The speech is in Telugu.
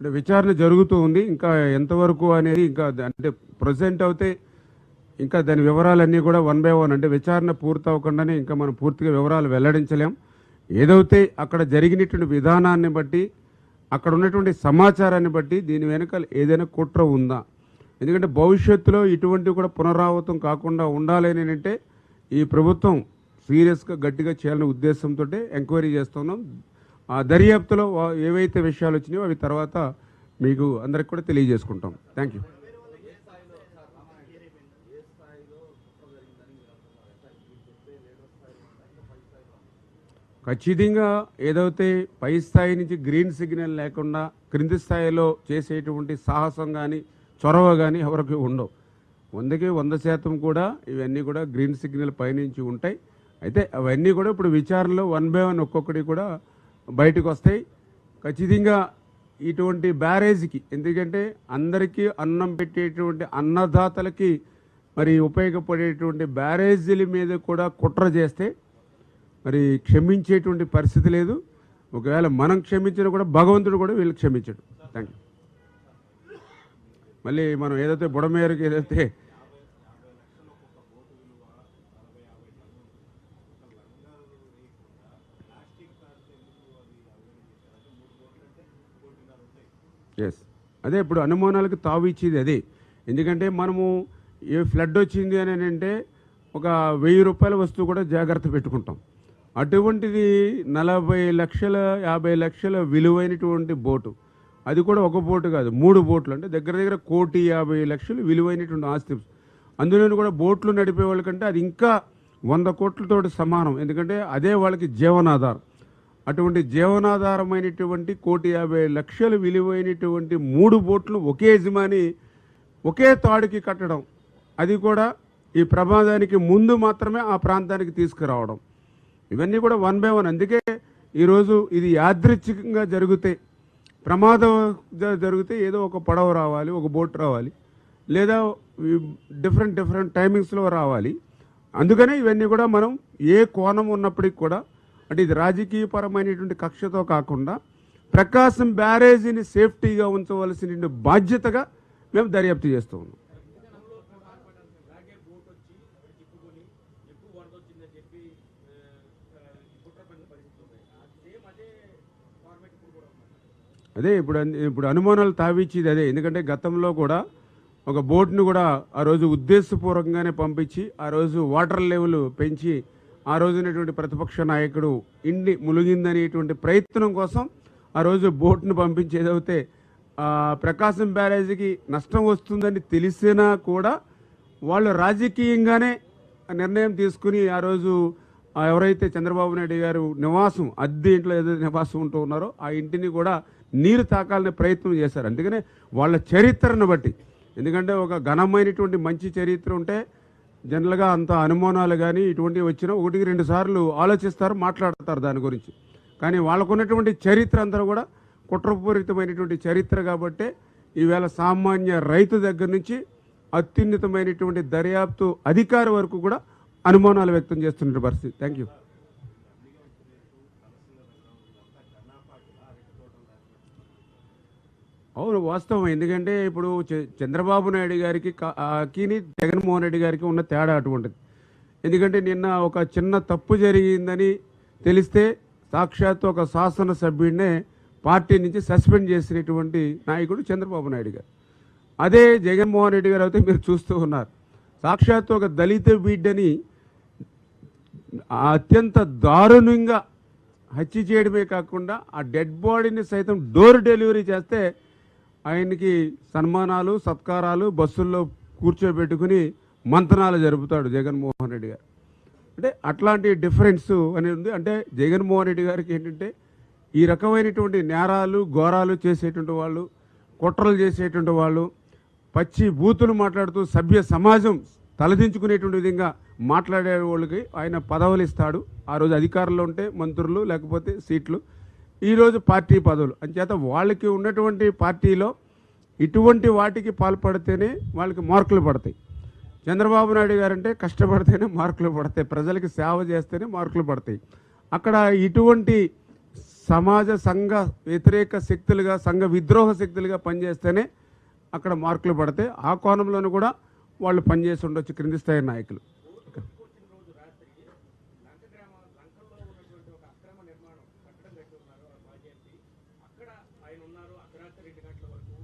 అంటే విచారణ జరుగుతూ ఉంది. ఇంకా ఎంతవరకు అనేది ఇంకా అంటే ప్రజెంట్ అయితే ఇంకా దాని వివరాలన్నీ కూడా వన్ బై వన్ అంటే విచారణ పూర్తి అవ్వకుండానే ఇంకా మనం పూర్తిగా వివరాలు వెల్లడించలేం. ఏదైతే అక్కడ జరిగినటువంటి విధానాన్ని బట్టి అక్కడ ఉన్నటువంటి సమాచారాన్ని బట్టి దీని వెనకాల ఏదైనా కుట్ర ఉందా? ఎందుకంటే భవిష్యత్తులో ఇటువంటి కూడా పునరావృతం కాకుండా ఉండాలి అని అంటే ఈ ప్రభుత్వం సీరియస్గా గట్టిగా చేయాలనే ఉద్దేశంతో ఎంక్వైరీ చేస్తున్నాం. ఆ దర్యాప్తులో ఏవైతే విషయాలు వచ్చినాయో అవి తర్వాత మీకు అందరికి కూడా తెలియజేసుకుంటాం. థ్యాంక్ యూ ఖచ్చితంగా ఏదైతే పై స్థాయి నుంచి గ్రీన్ సిగ్నల్ లేకుండా క్రింది స్థాయిలో చేసేటువంటి సాహసం కానీ చొరవ కానీ ఎవరికి ఉండవు. వందకి వంద శాతం కూడా ఇవన్నీ కూడా గ్రీన్ సిగ్నల్ పైనుంచి ఉంటాయి. అయితే అవన్నీ కూడా ఇప్పుడు విచారణలో వన్ బై వన్ ఒక్కొక్కటి కూడా బయటకు వస్తాయి ఖచ్చితంగా ఇటువంటి బ్యారేజ్కి ఎందుకంటే అందరికీ అన్నం పెట్టేటువంటి అన్నదాతలకి మరి ఉపయోగపడేటువంటి బ్యారేజీల మీద కూడా కుట్ర చేస్తే మరి క్షమించేటువంటి పరిస్థితి లేదు. ఒకవేళ మనం క్షమించినా కూడా భగవంతుడు కూడా వీళ్ళు క్షమించడు. థ్యాంక్ యూ మళ్ళీ మనం ఏదైతే బుడమేరకు ఏదైతే ఎస్ అదే ఇప్పుడు అనుమానాలకు తావు ఇచ్చేది అదే. ఎందుకంటే మనము ఏ ఫ్లడ్ వచ్చింది అని అంటే ఒక వెయ్యి రూపాయల వస్తువు కూడా జాగ్రత్త పెట్టుకుంటాం. అటువంటిది నలభై లక్షల యాభై లక్షల విలువైనటువంటి బోటు. అది కూడా ఒక బోటు కాదు మూడు బోట్లు. అంటే దగ్గర దగ్గర కోటి యాభై లక్షలు విలువైనటువంటి ఆస్తి. అందులో కూడా బోట్లు నడిపే వాళ్ళకంటే అది ఇంకా వంద కోట్లతోటి సమానం. ఎందుకంటే అదే వాళ్ళకి జీవనాధారం. అటువంటి జీవనాధారమైనటువంటి కోటి యాభై లక్షలు విలువైనటువంటి మూడు బోట్లు ఒకే యజమాని ఒకే తాడుకి కట్టడం అది కూడా ఈ ప్రమాదానికి ముందు మాత్రమే ఆ ప్రాంతానికి తీసుకురావడం. ఇవన్నీ కూడా వన్ బై వన్. అందుకే ఈరోజు ఇది యాదృచ్ఛికంగా జరిగితే ప్రమాదం జరిగితే ఏదో ఒక పడవ రావాలి ఒక బోట్ రావాలి లేదా డిఫరెంట్ డిఫరెంట్ టైమింగ్స్లో రావాలి. అందుకనే ఇవన్నీ కూడా మనం ఏ కోణం ఉన్నప్పటికీ కూడా అంటే ఇది రాజకీయపరమైనటువంటి కక్షతో కాకుండా ప్రకాశం బ్యారేజీని సేఫ్టీగా ఉంచవలసిన బాధ్యతగా మేము దర్యాప్తు చేస్తూ ఉన్నాం. అదే ఇప్పుడు ఇప్పుడు అనుమానాలు తావిచ్చేది అదే. ఎందుకంటే గతంలో కూడా ఒక బోట్ను కూడా ఆ రోజు ఉద్దేశపూర్వకంగానే పంపించి ఆ రోజు వాటర్ లెవెల్ పెంచి ఆ రోజునటువంటి ప్రతిపక్ష నాయకుడు ఇండి ములిగిందనేటువంటి ప్రయత్నం కోసం ఆ రోజు బోట్ను పంపించేదైతే ప్రకాశం బ్యారేజీకి నష్టం వస్తుందని తెలిసినా కూడా వాళ్ళు రాజకీయంగానే నిర్ణయం తీసుకుని ఆ రోజు ఎవరైతే చంద్రబాబు నాయుడు గారు నివాసం అద్దె ఇంట్లో ఏదైతే నివాసం ఉంటూ ఉన్నారో ఆ ఇంటిని కూడా నీరు తాకాలనే ప్రయత్నం చేశారు. అందుకనే వాళ్ళ చరిత్రను బట్టి ఎందుకంటే ఒక ఘనమైనటువంటి మంచి చరిత్ర ఉంటే జనరల్గా అంత అనుమానాలు కానీ ఇటువంటివి వచ్చినా ఒకటికి రెండు సార్లు ఆలోచిస్తారు మాట్లాడతారు దాని గురించి. కానీ వాళ్ళకున్నటువంటి చరిత్ర అంతా కూడా కుట్రపూరితమైనటువంటి చరిత్ర కాబట్టే ఈవేళ సామాన్య రైతు దగ్గర నుంచి అత్యున్నతమైనటువంటి దర్యాప్తు అధికారి వరకు కూడా అనుమానాలు వ్యక్తం చేస్తున్న పరిస్థితి. థ్యాంక్ యూ అవును వాస్తవం. ఎందుకంటే ఇప్పుడు చ- చంద్రబాబు నాయుడు గారికి కీని జగన్మోహన్ రెడ్డి గారికి ఉన్న తేడా అటువంటిది. ఎందుకంటే నిన్న ఒక చిన్న తప్పు జరిగిందని తెలిస్తే సాక్షాత్తు ఒక శాసనసభ్యుడినే పార్టీ నుంచి సస్పెండ్ చేసినటువంటి నాయకుడు చంద్రబాబు నాయుడు గారు. అదే జగన్మోహన్ రెడ్డి గారు అయితే మీరు చూస్తూ ఉన్నారు. సాక్షాత్తు ఒక దళిత బిడ్డని అత్యంత దారుణంగా హత్య చేయడమే కాకుండా ఆ డెడ్ బాడీని సైతం డోర్ డెలివరీ చేస్తే ఆయనకి సన్మానాలు సత్కారాలు బస్సుల్లో కూర్చోబెట్టుకుని మంతనాలు జరుపుతాడు జగన్మోహన్ రెడ్డి గారు. అంటే అట్లాంటి డిఫరెన్స్ అనేది ఉంది. అంటే జగన్మోహన్ రెడ్డి గారికి ఏంటంటే ఈ రకమైనటువంటి నేరాలు ఘోరాలు చేసేటువంటి వాళ్ళు కుట్రలు చేసేటువంటి వాళ్ళు పచ్చి బూతులు మాట్లాడుతూ సభ్య సమాజం తలదించుకునేటువంటి విధంగా మాట్లాడే వాళ్ళకి ఆయన పదవులు ఇస్తాడు. ఆ రోజు అధికారంలో ఉంటే మంత్రులు లేకపోతే సీట్లు ఈరోజు పార్టీ పదవులు. అంచేత వాళ్ళకి ఉన్నటువంటి పార్టీలో ఇటువంటి వాటికి పాల్పడితేనే వాళ్ళకి మార్కులు పడతాయి. చంద్రబాబు నాయుడు గారంటే కష్టపడితేనే మార్కులు పడతాయి. ప్రజలకి సేవ చేస్తేనే మార్కులు పడతాయి. అక్కడ ఇటువంటి సమాజ సంఘ వ్యతిరేక శక్తులుగా సంఘ విద్రోహ శక్తులుగా పనిచేస్తేనే అక్కడ మార్కులు పడితే ఆ కోణంలోనూ కూడా వాళ్ళు పనిచేసి ఉండొచ్చు. క్రింది స్థాయి నాయకులు. అక్కడ ఆయన ఉన్నారు. అర్ధరాత్రి రెండు గంటల వరకు